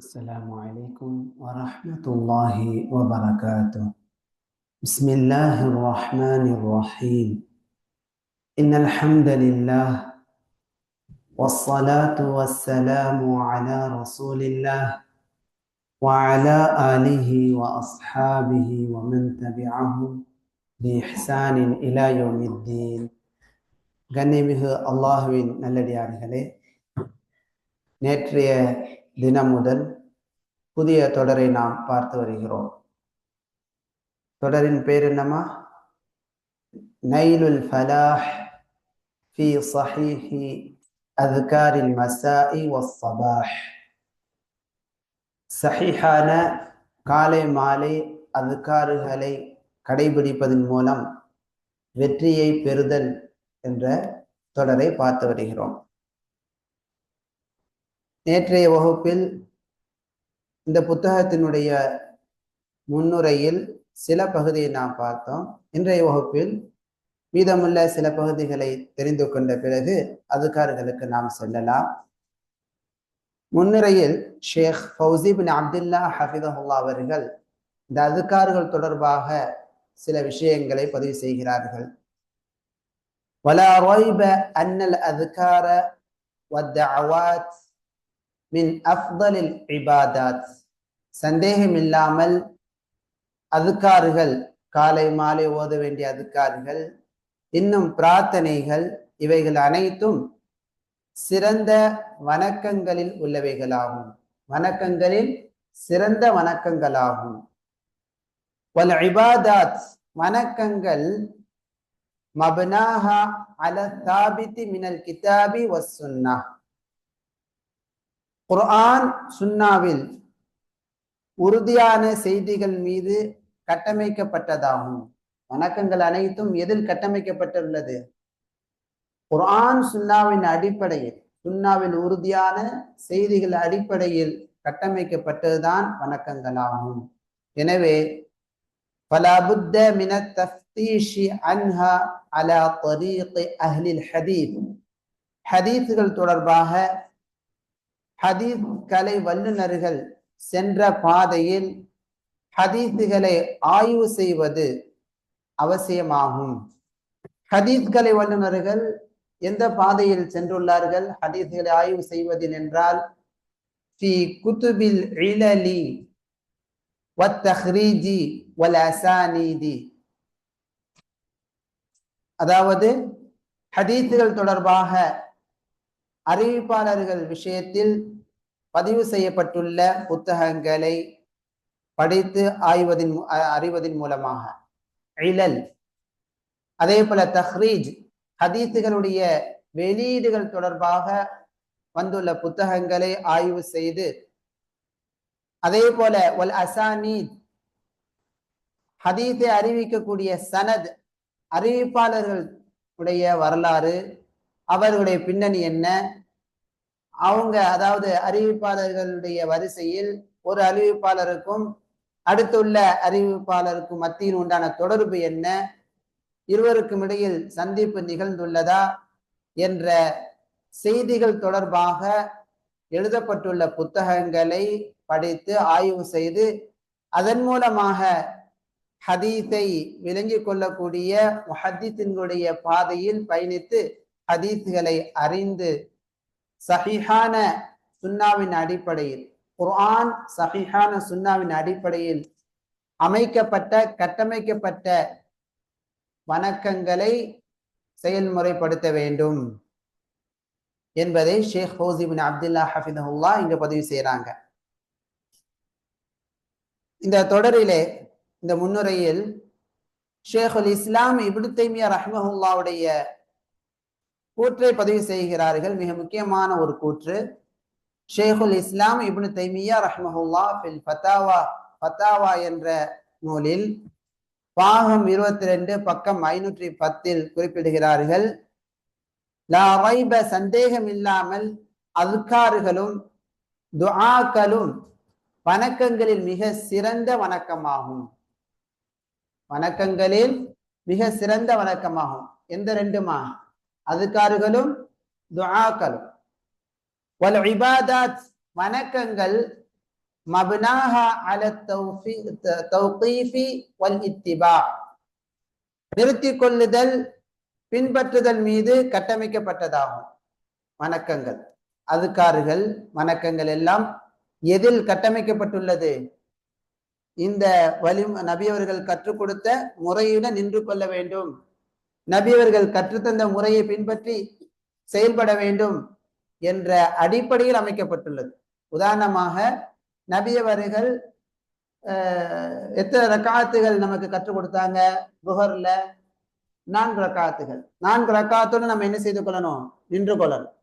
السلام عليكم ورحمة الله وبركاته بسم الله الرحمن الرحيم إن الحمد لله والصلاة والسلام على رسول الله وعلى آله وأصحابه ومن تبعهم بإحسان إلى يوم الدين கண்ணிமிகு அல்லாஹுவின் நல்லடியார்களே நேற்றைய தினம் முதல் புதிய தொடரை நாம் பார்த்து வருகிறோம். தொடரின் பேர் என்னமா நைலுல் ஃபலாஹ் ஃபி சஹீஹி அத்காரில் மசாஇ வசபாஹ் சஹிஹான காலை மாலை அதுக்காறுகளை கடைபிடிப்பதன் மூலம் வெற்றியை பெறுதல் என்ற தொடரை பார்த்து வருகிறோம். நேற்றைய வகுப்பில் இந்த புத்தகத்தினுடைய முன்னுரையில் சில பகுதியை நாம் பார்த்தோம் இன்றைய வகுப்பில் மீதமுள்ள சில பகுதிகளை தெரிந்து கொண்ட பிறகு அதுக்கார்களுக்கு நாம் செல்லலாம் முன்னுரையில் ஷேக் ஃபவுசிபின் அப்துல்லா ஹஃபிதஹுல்லா அவர்கள் இந்த அதுக்கார்கள் தொடர்பாக சில விஷயங்களை பதிவு செய்கிறார்கள் ولا ريب أن الأذكار والدعوات மின் அஃதலில் இபாதாத். சந்தேகம் இல்லாமல் அதுக்காறுகள் காலை மாலை ஓத வேண்டிய அதுக்காறுகள் இன்னும் பிரார்த்தனைகள் இவைகள் அனைத்தும் சிறந்த வணக்கங்களில் உள்ளவைகளாகும். வணக்கங்களில் சிறந்த வணக்கங்களாகும். வல் இபாதாத் வணக்கங்கள் மபனாஹா அல தாபித்தி மினல் கிதாபி வசுன்னா குர்ஆன் சுன்னாவில் உறுதியான செய்திகள் மீது கட்டமைக்கப்பட்டதாகும். வணக்கங்கள் அனைத்தும் எதில் கட்டமைக்கப்பட்டுள்ளது? குர்ஆன் சுன்னாவின் அடிப்படையில் சுன்னாவில் உறுதியான செய்திகள் அடிப்படையில் கட்டமைக்கப்பட்டதுதான் வணக்கங்களாகும். எனவே பலபுத்த மின தஃப்தீஷி அன்ஹா அலா தரீக் அஹ்லில் ஹதீத். ஹதீஸ்கள் தொடர்பாக ஹதீஸ் கலை வல்லுநர்கள் சென்ற பாதையில் ஹதீஸுகளை ஆய்வு செய்வது அவசியமாகும். ஹதீஸ் கலை வல்லுநர்கள் எந்த பாதையில் சென்றுள்ளார்கள்? ஹதீஸ்களை ஆய்வு செய்வதில் என்றால் ஃபி குத்துபில் இழலி வத்தஹ்ரீஜி வல் அசானீதி அதாவது ஹதீஸுகள் தொடர்பாக அறிவிப்பாளர்கள் விஷயத்தில் பதிவு செய்யப்பட்டுள்ள புத்தகங்களை படித்து ஆய்வதின் அறிவதன் மூலமாக. இழல் அதே போல தஹ்ரீஜ் ஹதீத்துகளுடைய வெளியீடுகள் தொடர்பாக வந்துள்ள புத்தகங்களை ஆய்வு செய்து அதே போல ஒல் அசானீத் ஹதீத்தை அறிவிக்கக்கூடிய சனத் அறிவிப்பாளர்கள் உடைய வரலாறு அவர்களுடைய பின்னணி என்ன? அவங்க அதாவது அறிவிப்பாளர்களுடைய வரிசையில் ஒரு அறிவிப்பாளருக்கும் அடுத்துள்ள அறிவிப்பாளருக்கும் மத்தியில் உண்டான தொடர்பு என்ன? இருவருக்கும் இடையில் சந்திப்பு நிகழ்ந்துள்ளதா? என்ற செய்திகள் தொடர்பாக எழுதப்பட்டுள்ள புத்தகங்களை படித்து ஆய்வு செய்து அதன் மூலமாக ஹதீஸை விளங்கிக் கொள்ளக்கூடிய முஹத்தித்தினுடைய பாதையில் பயணித்து ஹதீஸ்களை அறிந்து சஹிஹான சுன்னாவின் அடிப்படையில் குர்ஆன் சஹிஹான சுன்னாவின் அடிப்படையில் அமைக்கப்பட்ட கட்டமைக்கப்பட்ட வணக்கங்களை செயல்முறைப்படுத்த வேண்டும் என்பதை ஷேக் ஹோசிபின் அப்துல்லா ஹஃபிதஹுல்லா இங்க பதிவு செய்யறாங்க இந்த தொடரிலே இந்த முன்னுரையில் ஷேகுல் இஸ்லாம் இப்னு தைமியா ரஹ்மஹுல்லாவுடைய கூற்றை பதிவு செய்கிறார்கள். மிக முக்கியமான ஒரு கூற்று. ஷேகுல் இஸ்லாம் இப்னு தைமியா ரஹ்மஹுல்லா ஃபில் ஃபத்தாவா ஃபத்தாவா என்ற நூலில் பாகம் இருபத்தி ரெண்டு பக்கம் ஐநூற்றி பத்தில் குறிப்பிடுகிறார்கள். லா வைப சந்தேகம் இல்லாமல் அதுக்காறுகளும் துஆக்களும் வணக்கங்களில் மிக சிறந்த வணக்கமாகும். வணக்கங்களில் மிக சிறந்த வணக்கமாகும். எந்த ரெண்டுமா? அதுக்காறுகளும் துஆக்களும். வல் இபாதாத் வணக்கங்கள் மபுனாஹா அல தௌஃபி- தௌகீஃபி வல் இத்திபா. நிறுத்தி கொள்ளுதல் பின்பற்றுதல் மீது கட்டமைக்கப்பட்டதாகும். வணக்கங்கள். அதுக்காறுகள் வணக்கங்கள் எல்லாம் எதில் கட்டமைக்கப்பட்டுள்ளது? இந்த வழி நபியவர்கள் கற்றுக் கொடுத்த முறையுடன் நின்று கொள்ள வேண்டும். நபியவர்கள் கற்றுத்தந்த முறையை பின்பற்றி செயல்பட வேண்டும் என்ற அடிப்படையில் அமைக்கப்பட்டுள்ளது. உதாரணமாக நபியவர்கள் எத்தனை ரக்காத்துகள் நமக்கு கற்றுக் கொடுத்தாங்க? புகர்ல நான்கு ரக்காத்துகள். நான்கு ரக்காத்தோடு நம்ம என்ன செய்து கொள்ளணும்? நின்று கொள்ளணும்.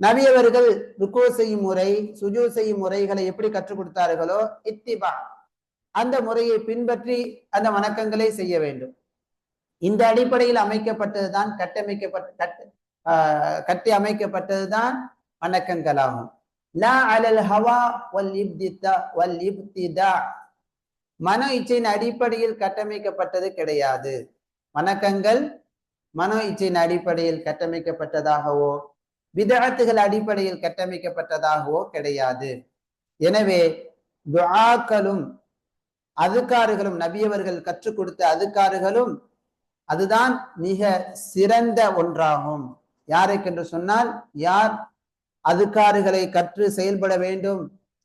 நபியவர்கள் ருக்கோ செய்யும் முறை சுஜூ செய்யும் முறைகளை எப்படி கற்றுக் கொடுத்தார்களோ இத்திபா. அந்த முறையை பின்பற்றி அந்த வணக்கங்களை செய்ய வேண்டும். இந்த அடிப்படையில் அமைக்கப்பட்டதுதான் கட்டமைக்கப்பட்ட கட்ட கட்டி அமைக்கப்பட்டதுதான் வணக்கங்களாகும். லா அலல் ஹவா வல் இப்திதா வல் இப்திதா. மன இச்சையின் அடிப்படையில் கட்டமைக்கப்பட்டது கிடையாது. வணக்கங்கள் மனோ இச்சையின் அடிப்படையில் கட்டமைக்கப்பட்டதாகவோ விதகத்துகள் அடிப்படையில் கட்டமைக்கப்பட்டதாகவோ கிடையாது. எனவே துஆக்களும் அதுக்காறுகளும் நபியவர்கள் கற்றுக் கொடுத்த அதுக்காறுகளும் அதுதான் மிக சிறந்த ஒன்றாகும். யாருக்கென்று சொன்னால் யார் அதுக்காறுகளை கற்று செயல்பட வேண்டும்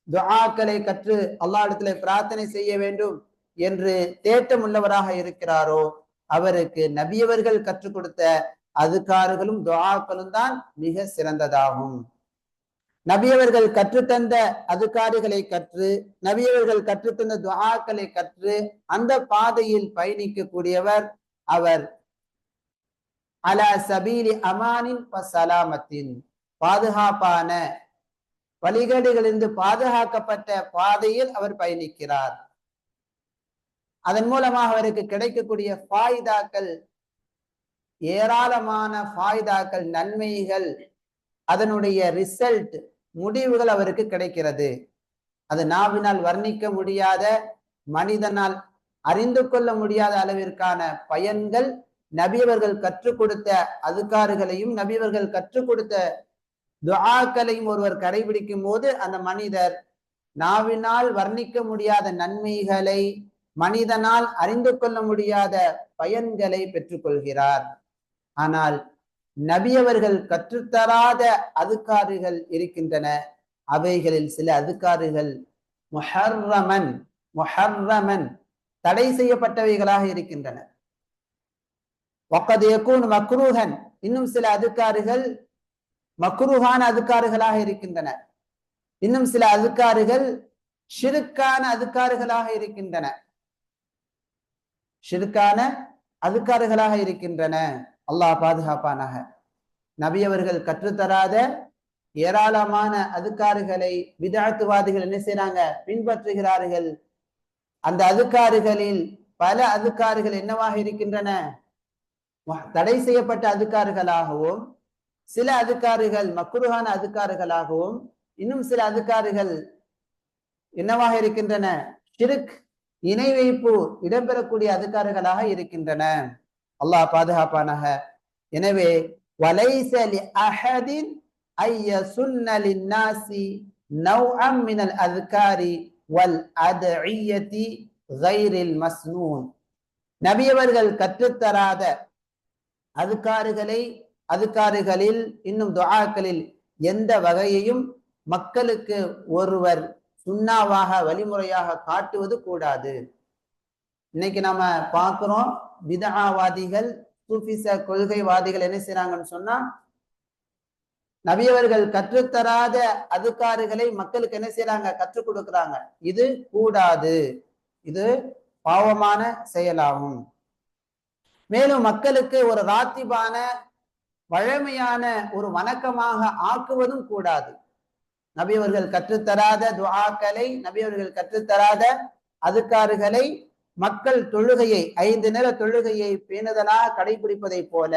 துஆக்களை கற்று அல்லாஹ்விடத்திலே பிரார்த்தனை செய்ய வேண்டும் என்று தேட்டம் உள்ளவராக இருக்கிறாரோ அவருக்கு நபியவர்கள் கற்றுக் கொடுத்த அதுக்காறுகளும் துஆக்களும் தான் மிக சிறந்ததாகும். நபியவர்கள் கற்றுத்தந்த அதுக்காரிகளை கற்று நபியவர்கள் கற்றுத்தந்த துவாக்களை கற்று அந்த பாதையில் பயணிக்கக்கூடியவர் அவர் அலா சபீலி அமானின் சலாமத்தின். பாதுகாப்பான வழிகேடுகளிலிருந்து பாதுகாக்கப்பட்ட பாதையில் அவர் பயணிக்கிறார். அதன் மூலமாக அவருக்கு கிடைக்கக்கூடிய ஃபாய்தாக்கள் ஏராளமான ஃபாய்தாக்கள் நன்மைகள் அதனுடைய ரிசல்ட் முடிவுகள் அவருக்கு கிடைக்கிறது. அது நாவினால் வர்ணிக்க முடியாத மனிதனால் அறிந்து கொள்ள முடியாத அளவிற்கான பயன்கள் நபியவர்கள் கற்றுக் கொடுத்த அதுக்காறுகளையும் நபியவர்கள் கற்றுக் கொடுத்த துஆக்களையும் ஒருவர் கடைபிடிக்கும் போது அந்த மனிதர் நாவினால் வர்ணிக்க முடியாத நன்மைகளை மனிதனால் அறிந்து கொள்ள முடியாத பயன்களை பெற்றுக்கொள்கிறார். ஆனால் நபியவர்கள் கற்றுத்தராத அதுக்காறுகள் இருக்கின்றன. அவைகளில் சில அதுக்காறுகள் முஹர்ரமன் முஹர்ரமன் தடை செய்யப்பட்டவைகளாக இருக்கின்றன. ஒக்கதையக்கூன் யகூன் மக்ரூஹன். இன்னும் சில அதுக்காறுகள் மக்ரூஹான அதுக்காறுகளாக இருக்கின்றன இன்னும் சில அதுக்காறுகள் ஷிருக்கான அதுக்காறுகளாக இருக்கின்றன. ஷிருக்கான அதுக்காறுகளாக இருக்கின்றன. அல்லாஹ் பாதுகாப்பானாக. நபி அவர்கள் கற்றுத்தராத ஏராளமான அதுக்காறுகளை விதாத்துவாதிகள் என்ன செய்யறாங்க பின்பற்றுகிறார்கள். அந்த அதுக்காறுகளில் பல அதுக்காறுகள் என்னவாக இருக்கின்றன? தடை செய்யப்பட்ட அதுக்காறுகளாகவும் சில அதுக்காறுகள் மக்குருகான அதுக்காறுகளாகவும் இன்னும் சில அதுக்காறுகள் என்னவாக இருக்கின்றன? சிறுக் இணை வைப்பு இடம்பெறக்கூடிய அதுக்காறுகளாக இருக்கின்றன. அல்லாஹ் பாதுகாப்பானாக. எனவே வலைசலி அஹதின் ஐய சுன்ன நாசி நௌஅம் மினல் அதுக்காரி வல் அதஇயதி கைரில் மஸ்னூன். நபியவர்கள் கற்றுத்தராத அதுக்காறுகளை அதுக்காறுகளில் இன்னும் துஆக்களில் எந்த வகையையும் மக்களுக்கு ஒருவர் சுண்ணாவாக வழிமுறையாக காட்டுவது கூடாது. இன்னைக்கு நாம பார்க்கிறோம் பிதஆவாதிகள் சூஃபிச கொள்கைவாதிகள் என்ன செய்கிறாங்கன்னு சொன்னா நபியவர்கள் கற்றுத்தராத அதுக்காறுகளை மக்களுக்கு என்ன செய்யறாங்க கற்றுக் கொடுக்கறாங்க. இது கூடாது. இது பாவமான செயலாகும். மேலும் மக்களுக்கு ஒரு ராத்திபான வழமையான ஒரு வணக்கமாக ஆக்குவதும் கூடாது. நபியவர்கள் கற்றுத்தராத துவாக்களை நபியவர்கள் கற்றுத்தராத அதுக்காறுகளை மக்கள் தொழுகையை ஐந்து நேர தொழுகையை பேணுதலாக கடைபிடிப்பதை போல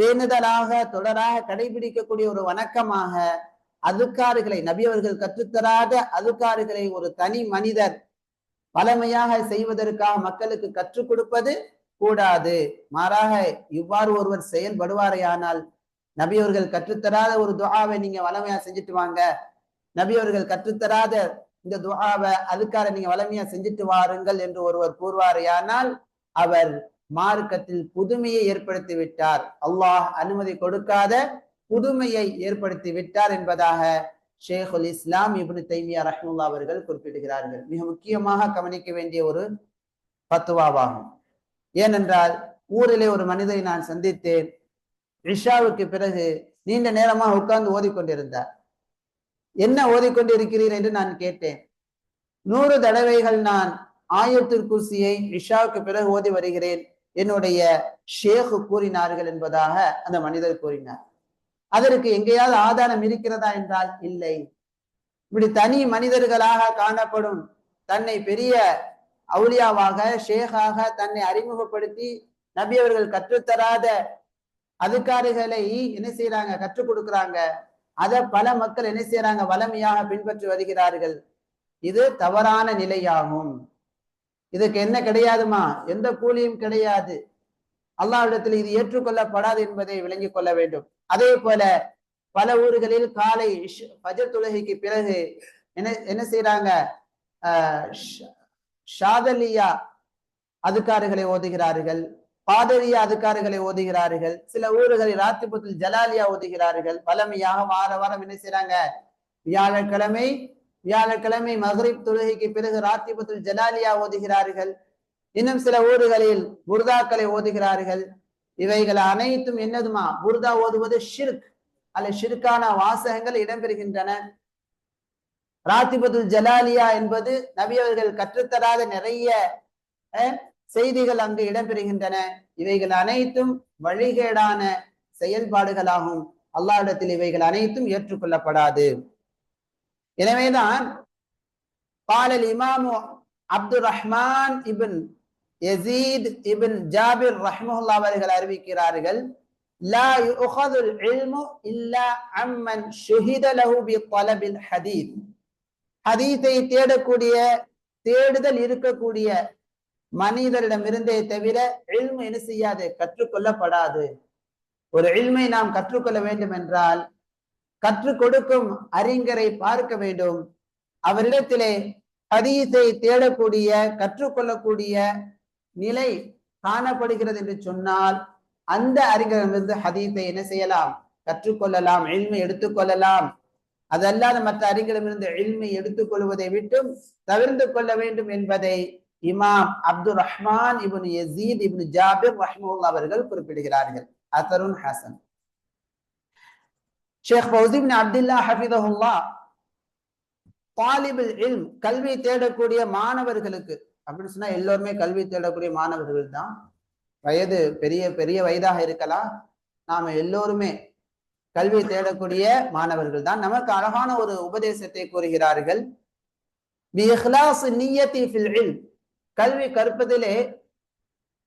பேணுதலாக தொடராக கடைபிடிக்கக்கூடிய ஒரு வணக்கமாக அதுக்காறுகளை நபியவர்கள் கற்றுத்தராத அதுக்காறுகளை ஒரு தனி மனிதர் பழமையாக செய்வதற்காக மக்களுக்கு கற்றுக் கொடுப்பது கூடாது. மாறாக இவ்வாறு ஒருவர் செயல்படுவாரையானால் நபி அவர்கள் கற்றுத்தராத ஒரு துஆவை நீங்க வளமையா செஞ்சுட்டு வாங்க. நபி அவர்கள் கற்றுத்தராத இந்த துஆவை அதுக்காக நீங்க வளமையா செஞ்சுட்டு வாருங்கள் என்று ஒருவர் கூறுவாரையானால் அவர் மார்க்கத்தில் புதுமையை ஏற்படுத்தி விட்டார். அல்லாஹ் அனுமதி கொடுக்காத புதுமையை ஏற்படுத்தி விட்டார் என்பதாக ஷேகுல் இஸ்லாம் இப்னு தைமியா ரஹ்முல்லா அவர்கள் குறிப்பிடுகிறார்கள். மிக முக்கியமாக கவனிக்க வேண்டிய ஒரு பத்துவாவாகும். ஏனென்றால் ஊரிலே ஒரு மனிதை நான் சந்தித்தேன். ரிஷாவுக்கு பிறகு நீண்ட நேரமாக உட்கார்ந்து ஓதிக்கொண்டிருந்தார். என்ன ஓதிக்கொண்டு இருக்கிறீர் என்று நான் கேட்டேன். நூறு தடவைகள் நான் ஆயத்துல் குர்சியை இஷாவுக்கு பிறகு ஓதி வருகிறேன். என்னுடைய ஷேகு கூறினார்கள் என்பதாக அந்த மனிதர் கூறினார். அதற்கு எங்கேயாவது ஆதாரம் இருக்கிறதா என்றால் இல்லை. இப்படி தனி மனிதர்களாக காணப்படும் தன்னை பெரிய அவுளியாவாக ஷேகாக தன்னை அறிமுகப்படுத்தி நபி அவர்கள் கற்றுத்தராத அதுக்காரிகளை என்ன செய்யறாங்க கற்றுக் கொடுக்குறாங்க. அதை பல மக்கள் என்ன செய்யறாங்க வளமையாக பின்பற்றி வருகிறார்கள். இது தவறான நிலையாகும். இதுக்கு என்ன கிடையாதுமா? எந்த கூலியும் கிடையாது. அல்லாவிடத்தில் இது ஏற்றுக்கொள்ளப்படாது என்பதை விளங்கிக் கொள்ள வேண்டும். அதே போல பல ஊர்களில் காலை பஜர் தொழுகைக்கு பிறகு என்ன என்ன செய்யறாங்க ஆஹ் ஷாதலியா அதுக்காரர்களை ஓதுகிறார்கள். பாதரியா அதுக்காரர்களை ஓதுகிறார்கள். சில ஊர்களில் ராத்திபுத்தில் ஜலாலியா ஓதுகிறார்கள். பழமையாக வார வாரம் என்ன செய்யறாங்க வியாழக்கிழமை வியாழக்கிழமை மகரிப் தொழுகைக்கு பிறகு ராத்திபுத்தில் ஜலாலியா ஓதுகிறார்கள். இன்னும் சில ஊர்களில் புர்தாக்களை ஓதுகிறார்கள். இவைகள் அனைத்தும் என்னதுமா? புர்தா ஓதுவது ஷிர்க். அல்ல ஷிர்கான வாசகங்கள் இடம்பெறுகின்றன. ராத்திபத்துல் ஜலாலியா என்பது நபி அவர்கள் கற்றுத்தராத நிறைய அஹ், செய்திகள் அங்கு இடம்பெறுகின்றன. இவைகள் அனைத்தும் வழிகேடான செயல்பாடுகளாகும். அல்லாஹிடத்தில் இவைகள் அனைத்தும் ஏற்றுக்கொள்ளப்படாது. எனவேதான் பாலல் இமாமு Abdul Rahman ibn Yazid ibn Jabir ரஹ்மஹுல்லா அவர்கள் அறிவிக்கிறார்கள் லா இல்மு இல்லா அம்மன் ஷுஹித லஹு பி தலபில் ஹதீத் ஹதீத்தை தேடக்கூடிய தேடுதல் இருக்கக்கூடிய மனிதரிடமிருந்தே தவிர இல்மு என்ன செய்யாது? கற்றுக்கொள்ளப்படாது. ஒரு இல்மை நாம் கற்றுக்கொள்ள வேண்டும் என்றால் கற்றுக் கொடுக்கும் அறிஞரை பார்க்க வேண்டும். அவரிடத்திலே ஹதீஸை தேடக்கூடிய கற்றுக்கொள்ளக்கூடிய நிலை காணப்படுகிறது என்று சொன்னால் அந்த அறிஞரிடமிருந்து ஹதீஸை என்ன செய்யலாம்? கற்றுக்கொள்ளலாம் எளிமை எடுத்துக்கொள்ளலாம் அதல்லாத மற்ற அறிஞரிடமிருந்து எளிமை எடுத்துக்கொள்வதை விட்டும் தவிர்த்து கொள்ள வேண்டும் என்பதை இமாம் Abdul Rahman ibn Yazid ibn Jabir ரஹ்முல்லா அவர்கள் குறிப்பிடுகிறார்கள். அசருன் ஹசன். ஷேக் ஃபௌசிபின் அப்துல்லா ஹபிதஹுல்லா தாலிபுல் இல்ம் கல்வி தேடக்கூடிய மாணவர்களுக்கு அப்படின்னு சொன்னா எல்லோருமே கல்வி தேடக்கூடிய மாணவர்கள் தான். வயது பெரிய பெரிய வயதாக இருக்கலாம். நாம எல்லோருமே கல்வி தேடக்கூடிய மாணவர்கள் தான். நமக்கு அழகான ஒரு உபதேசத்தை கூறுகிறார்கள். ஃபில் கல்வி கற்பதிலே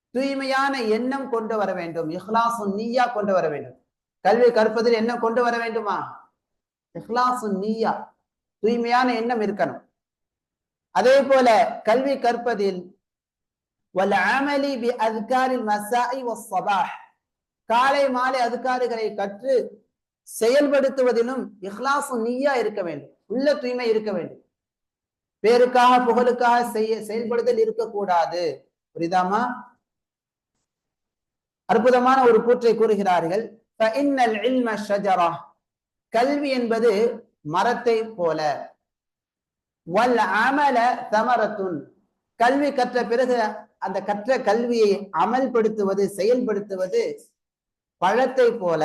தூய்மையான எண்ணம் கொண்டு வர வேண்டும். இஹ்லாசு நீயா கொண்டு வர வேண்டும். கல்வி கற்பதில் என்ன கொண்டு வர வேண்டுமா? இஹ்லாசு நீயா. தூய்மையான எண்ணம் இருக்கணும். அதே போல கல்வி கற்பதில் காலை மாலை அதுக்காறுகளை கற்று செயல்படுத்துவதிலும் இஹ்லாசு நீயா இருக்க வேண்டும். உள்ள தூய்மை இருக்க வேண்டும். பேருக்காக புகழுக்காக செய்ய செயல்படுதல் இருக்கக்கூடாது. புரிதாமா அற்புதமான ஒரு கூற்றை கூறுகிறார்கள். கல்வி என்பது மரத்தை போல. வல் அமல தமரத்துன் கல்வி கற்ற பிறகு அந்த கற்ற கல்வியை அமல்படுத்துவது செயல்படுத்துவது பழத்தை போல.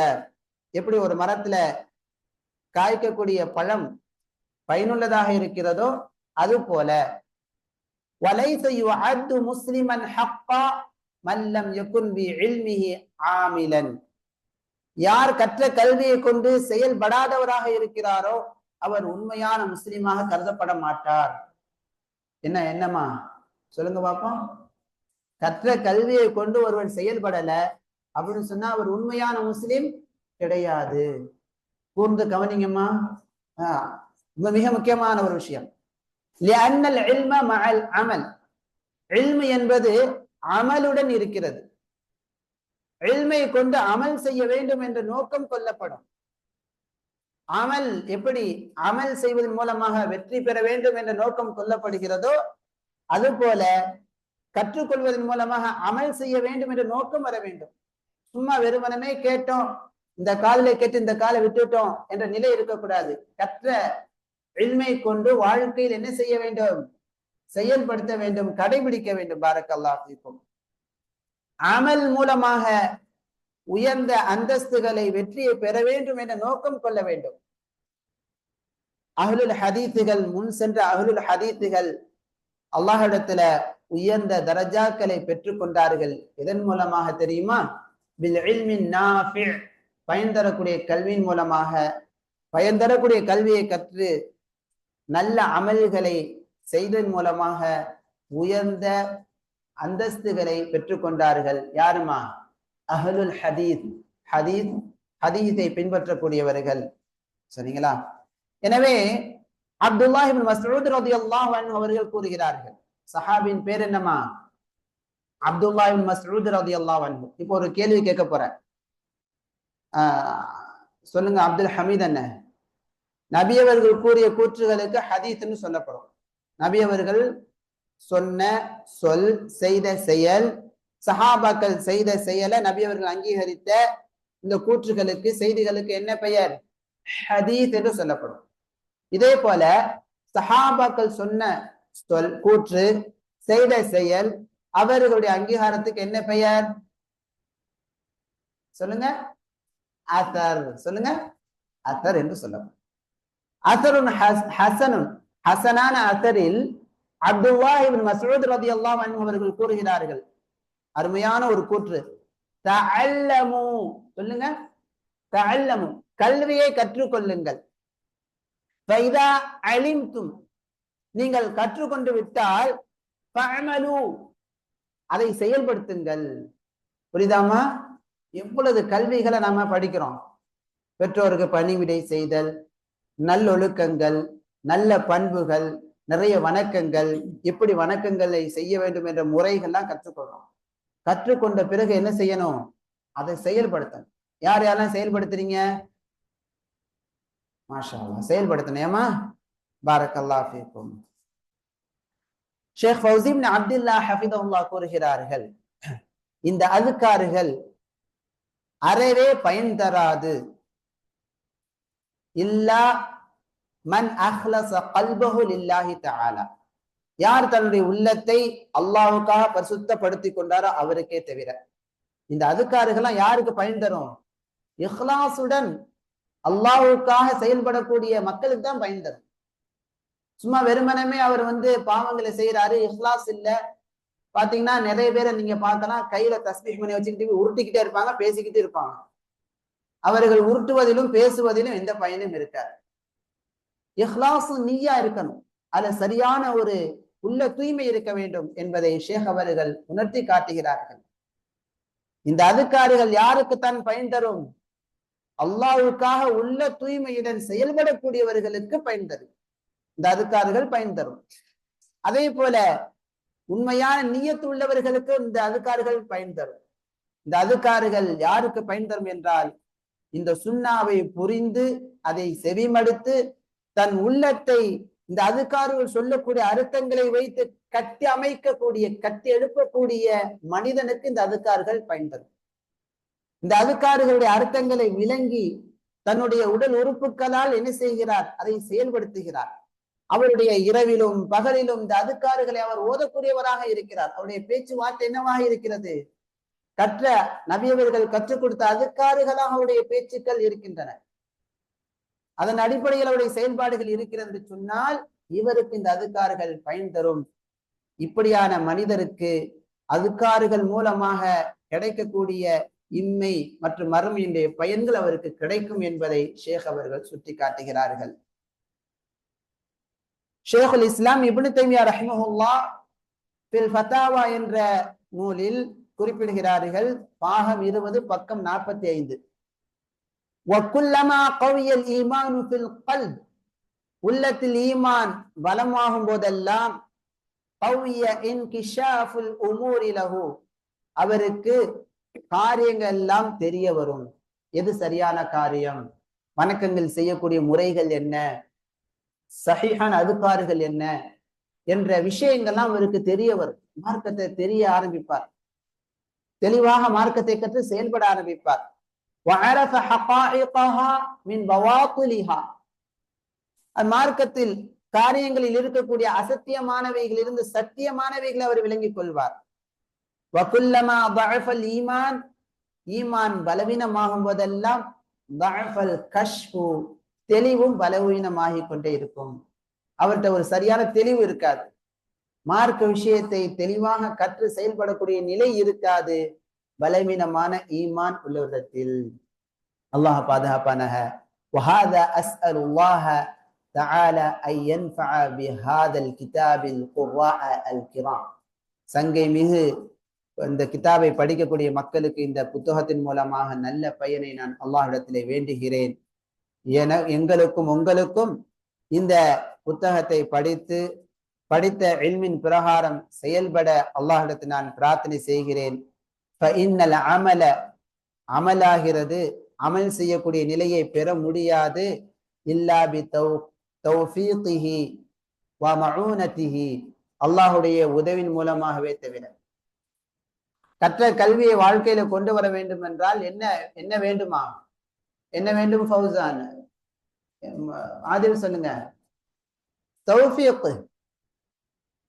எப்படி ஒரு மரத்துல காய்க்கக்கூடிய பழம் பயனுள்ளதாக இருக்கிறதோ அது போல. வலை முஸ்லிமன் ஹப்பா மல்லம் யுகுன் பி ஆமிலன். யார் கற்ற கல்வியை கொண்டு செயல்படாதவராக இருக்கிறாரோ அவர் உண்மையான முஸ்லீமாக கருதப்பட மாட்டார். என்ன என்னமா சொல்லுங்க பாப்போம். கற்ற கல்வியை கொண்டு ஒருவர் செயல்படல அப்படின்னு சொன்னா அவர் உண்மையான முஸ்லீம் கிடையாது. கூர்ந்து கவனிங்கம்மா. ஆஹ் மிக முக்கியமான ஒரு விஷயம். அமல் என்பது அமலுடன் இருக்கிறது. இல்மை கொண்டு அமல் செய்ய வேண்டும் என்ற நோக்கம் கொல்லப்படும். அமல் எப்படி அமல் செய்வதன் மூலமாக வெற்றி பெற வேண்டும் என்ற நோக்கம் கொல்லப்படுகிறதோ அதுபோல கற்றுக்கொள்வதன் மூலமாக அமல் செய்ய வேண்டும் என்ற நோக்கம் வர வேண்டும். சும்மா வெறுமனமே கேட்டோம் இந்த காலில கேட்டு இந்த காலை விட்டுட்டோம் என்ற நிலை இருக்கக்கூடாது. கற்ற எளிமை கொண்டு வாழ்க்கையில் என்ன செய்ய வேண்டும்? செயல்படுத்த வேண்டும் கடைபிடிக்க வேண்டும். பாரக்கல்லா அமல் மூலமாக உயர்ந்த அந்தஸ்துகளை வெற்றியை பெற வேண்டும் என்ற நோக்கம் கொள்ள வேண்டும். அகலுல் ஹதீத்துகள் முன் சென்ற அகலுல் ஹதீத்துகள் அல்லாஹிடத்துல உயர்ந்த தரஜாக்களை பெற்றுக் கொண்டார்கள். இதன் மூலமாக தெரியுமா? பில் பயன் தரக்கூடிய கல்வியின் மூலமாக. பயன் தரக்கூடிய கல்வியை கற்று நல்ல அமல்களை செய்ததன் மூலமாக உயர்ந்த அந்தஸ்துகளை பெற்றுக்கொண்டார்கள் யாருமா? அஹலுல் ஹதீத். ஹதீத் ஹதீத்தை பின்பற்றக்கூடியவர்கள். சரிங்களா? எனவே அப்துல்லாஹிபின் மசூத் ரதியல்லாஹு அன்ஹு அவர்கள் கூறுகிறார்கள். சஹாபின் பேர் என்னமா அப்துல்லாஹிபின் மசூத் ரதியல்லாஹு அன்ஹு. இப்போ ஒரு கேள்வி கேட்க போறேன் சொல்லுங்க அப்துல் ஹமீத் என்ன நபி அவர்கள் கூறிய கூற்றுகளுக்கு ஹதீத்னு சொல்லப்படும். நபி அவர்கள் சொன்ன சொல் செய்த செயல் சஹாபாக்கள் செய்த செயலை நபி அவர்கள் அங்கீகரித்த இந்த கூற்றுகளுக்கு செய்திகளுக்கு என்ன பெயர்? ஹதீஸ் என்று சொல்லப்படும். இதே போல சஹாபாக்கள் சொன்ன சொல் கூற்று செய்த செயல் அவர்களுடைய அங்கீகாரத்துக்கு என்ன பெயர்? சொல்லுங்க. அசர். சொல்லுங்க. அசர் என்று சொல்லப்படும். அசருன் ஹசனுன் ஹசனான அத்தரில் அப்துல்லா இவன் மசூத் ரதி அல்லாம் அவர்கள் கூறுகிறார்கள். அருமையான ஒரு கூற்று. தஅல்லமு. சொல்லுங்க. அல்லமு கல்வியை கற்றுக்கொள்ளுங்கள். ஃபைதா அலிம்தும். நீங்கள் கற்றுக்கொண்டு விட்டால் ஃபஅமலு. அதை செயல்படுத்துங்கள். புரியுதாமா எவ்வளவு கல்விகளை நாம படிக்கிறோம். பெற்றோருக்கு பணிவிடை செய்தல் நல்லொழுக்கங்கள் நல்ல பண்புகள் நிறைய வணக்கங்கள் எப்படி வணக்கங்களை செய்ய வேண்டும் என்ற முறைகள்லாம் கற்றுக்கொள்றோம். கற்றுக்கொண்ட பிறகு என்ன செய்யணும்? அதை செயல்படுத்தணும். யார் யாரெல்லாம் செயல்படுத்துறீங்க? மாஷா செயல்படுத்தணும் பாரக்கல்லா ஃபீக்கும். ஷேக் ஃபவுசிம் அப்துல்லா ஹஃபிதல்லா கூறுகிறார்கள் இந்த அதுக்காறுகள் அறவே பயன் தராது. இல்லா மன் அஹ்லச கல்பஹு லில்லாஹி தஆலா. யார் தன்னுடைய உள்ளத்தை அல்லாவுக்காக பரிசுத்தப்படுத்தி கொண்டாரோ அவருக்கே தவிர. இந்த அதுக்காறுகள்லாம் யாருக்கு பயன் தரும்? இஹ்லாசுடன் அல்லாவுக்காக செயல்படக்கூடிய மக்களுக்கு தான் பயன் தரும். சும்மா வெறுமனமே அவர் வந்து பாவங்களை செய்யறாரு இஹ்லாஸ் இல்ல. பாத்தீங்கன்னா நிறைய பேரை நீங்க பார்க்கலாம் கையில தஸ்பீஹ் பண்ணி வச்சுக்கிட்டு உருட்டிக்கிட்டே இருப்பாங்க பேசிக்கிட்டு இருப்பாங்க. அவர்கள் உருட்டுவதிலும் பேசுவதிலும் எந்த பயனும் இருக்காது. இஹ்லாசும் நீயா இருக்கணும். அதுல சரியான ஒரு உள்ள தூய்மை இருக்க வேண்டும் என்பதை ஷேக் அவர்கள் உணர்த்தி காட்டுகிறார்கள். இந்த அதுக்காரிகள் யாருக்குத்தான் பயன் தரும்? அல்லாவுக்காக உள்ள தூய்மையுடன் செயல்படக்கூடியவர்களுக்கு பயன் தரும். இந்த அதுக்காரர்கள் பயன் தரும். அதே போல உண்மையான நீயத்து உள்ளவர்களுக்கு இந்த அதுக்காரர்கள் பயன் தரும். இந்த அதுக்காரர்கள் யாருக்கு பயன் தரும் என்றால் இந்த சுண்ணாவை புரிந்து அதை செவிமடுத்து தன் உள்ளத்தை இந்த அதுக்காரர்கள் சொல்லக்கூடிய அர்த்தங்களை வைத்து கட்டி அமைக்கக்கூடிய கட்டி எழுப்பக்கூடிய மனிதனுக்கு இந்த அதுக்காறுகள் பயன்படும். இந்த அதுக்காரர்களுடைய அர்த்தங்களை விளங்கி தன்னுடைய உடல் உறுப்புகளால் என்ன செய்கிறார்? அதை செயல்படுத்துகிறார். அவருடைய இரவிலும் பகலிலும் இந்த அதுக்காறுகளை அவர் ஓதக்கூடியவராக இருக்கிறார். அவருடைய பேச்சுவார்த்தை என்னவாக இருக்கிறது? கற்ற நபியவர்கள் கற்றுக் கொடுத்த அதுக்காறுகளாக அவருடைய பேச்சுக்கள் இருக்கின்றன. அதன் அடிப்படையில் அவருடைய செயல்பாடுகள் இருக்கிறது என்று சொன்னால் இவருக்கு இந்த அதுக்காறுகள் பயன் தரும். இப்படியான மனிதருக்கு அதுக்காறுகள் மூலமாக கிடைக்கக்கூடிய இம்மை மற்றும் மறுமையினுடைய பயன்கள் அவருக்கு கிடைக்கும் என்பதை ஷேக் அவர்கள் சுட்டி காட்டுகிறார்கள் ஷேகுல் இஸ்லாம் இபுனு தைமியா ரஹ்மஹுல்லா பில் ஃபத்தாவா என்ற நூலில் குறிப்பிடுகிறார்கள் பாகம் இருபது பக்கம் நாற்பத்தி ஐந்து وَكُلَّمَا قَوِيَ الْإِيمَانُ فِي الْقَلْبِ உள்ளத்தில் ஈமான் பலமாகும் போதெல்லாம் قَوِيَ انْكِشَافُ الْأُمُورِ لَهُ அவருக்கு காரியங்கள் எல்லாம் தெரிய வரும் எது சரியான காரியம் வணக்கங்கள் செய்யக்கூடிய முறைகள் என்ன சஹிஹான அதுக்காறுகள் என்ன என்ற விஷயங்கள்லாம் அவருக்கு தெரிய வரும் மார்க்கத்தை தெரிய ஆரம்பிப்பார் தெளிவாக மார்க்கத்தை கற்று செயல்பட ஆரம்பிப்பார் وعرف حقائقها من بواطلها மார்க்கத்தில் காரியங்களில் இருக்கக்கூடிய அசத்தியமானவைகள் இருந்து சத்தியமானவைகளை அவர் விளங்கிக் கொள்வார் வகுல்லமா பழஃபல் ஈமான் ஈமான் பலவீனமாகும் போதெல்லாம் பழஃபல் கஷ்பு தெளிவும் பலவீனமாகிக் கொண்டே இருக்கும் அவர்கிட்ட ஒரு சரியான தெளிவு இருக்காது மார்க்க விஷயத்தை தெளிவாக கற்று செயல்படக்கூடிய நிலை இருக்காது பலவீனமான ஈமான் உள்ளவரிடத்தில் அல்லாஹ் பாதுகாப்பானக وهذا أسأل الله تعالى أن ينفع بهذا الكتاب القراء الكرام சங்கை மிகு இந்த கிதாபை படிக்கக்கூடிய மக்களுக்கு இந்த புத்தகத்தின் மூலமாக நல்ல பயனை நான் அல்லாஹிடத்திலே வேண்டுகிறேன் என எங்களுக்கும் உங்களுக்கும் இந்த புத்தகத்தை படித்து படித்த இல்மின் பிரகாரம் செயல்பட அல்லாஹிடத்தில் நான் பிரார்த்தனை செய்கிறேன் அமல அமலாகிறது அமல் செய்யக்கூடிய நிலையை பெற முடியாது. இல்லாபி தௌ தௌஃபீகிஹி வ மஊனத்திஹி அல்லாஹுடைய உதவின் மூலமாகவே தவிர. கற்ற கல்வியை வாழ்க்கையில கொண்டு வர வேண்டும் என்றால் என்ன என்ன வேண்டுமா? என்ன வேண்டும் ஃபௌசான் ஆதில் சொல்லுங்க. தௌஃபீக்.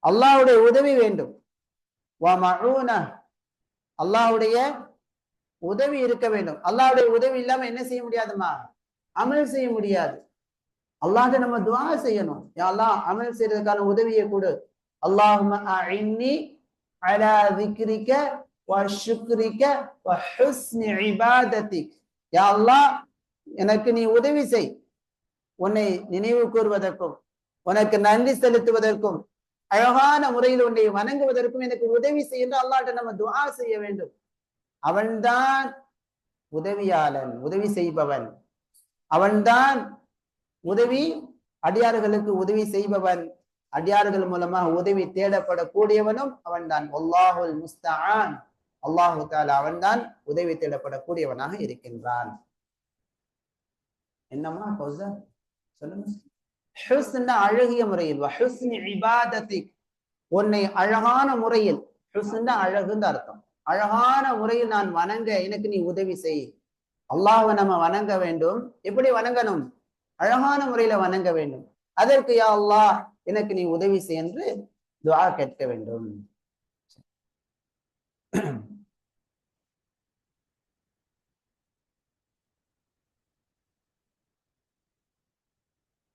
அல்லாஹுடைய உதவி வேண்டும். வா மஊன அல்லாவுடைய உதவி இருக்க வேண்டும். அல்லாஹுடைய உதவி இல்லாம என்ன செய்ய முடியாதுமா? அமல் செய்ய முடியாது. அல்லாஹ் நம்ம துவா செய்யணும். அல்லாஹ் அமல் செய்யறதுக்கான உதவியை கொடு. அல்லாஹும அல்லாஹ் எனக்கு நீ உதவி செய். உன்னை நினைவு கூறுவதற்கும் உனக்கு நன்றி செலுத்துவதற்கும் அழகான முறையில் உன்னை வணங்குவதற்கும் எனக்கு உதவி செய்யும் அல்லாட்ட நம்ம துவா செய்ய வேண்டும். அவன்தான் உதவியாளன் உதவி செய்பவன். அவன்தான் உதவி அடியார்களுக்கு உதவி செய்பவன். அடியார்கள் மூலமாக உதவி தேடப்படக்கூடியவனும் அவன்தான். அல்லாஹுல் முஸ்தான். அல்லாஹு தாலா அவன்தான் உதவி தேடப்படக்கூடியவனாக இருக்கின்றான். என்னம்மா சொல்லுங்க. ஹுஸ்ன அழகிய முறையில் ஹுஸ்னி உன்னை அழகான முறையில் ஹுஸ்ன அழகுன்னு அர்த்தம். அழகான முறையில் நான் வணங்க எனக்கு நீ உதவி செய். அல்லாஹை நம்ம வணங்க வேண்டும். எப்படி வணங்கணும்? அழகான முறையில வணங்க வேண்டும். அதற்கு யா அல்லாஹ் எனக்கு நீ உதவி செய் என்று துவா கேட்க வேண்டும்.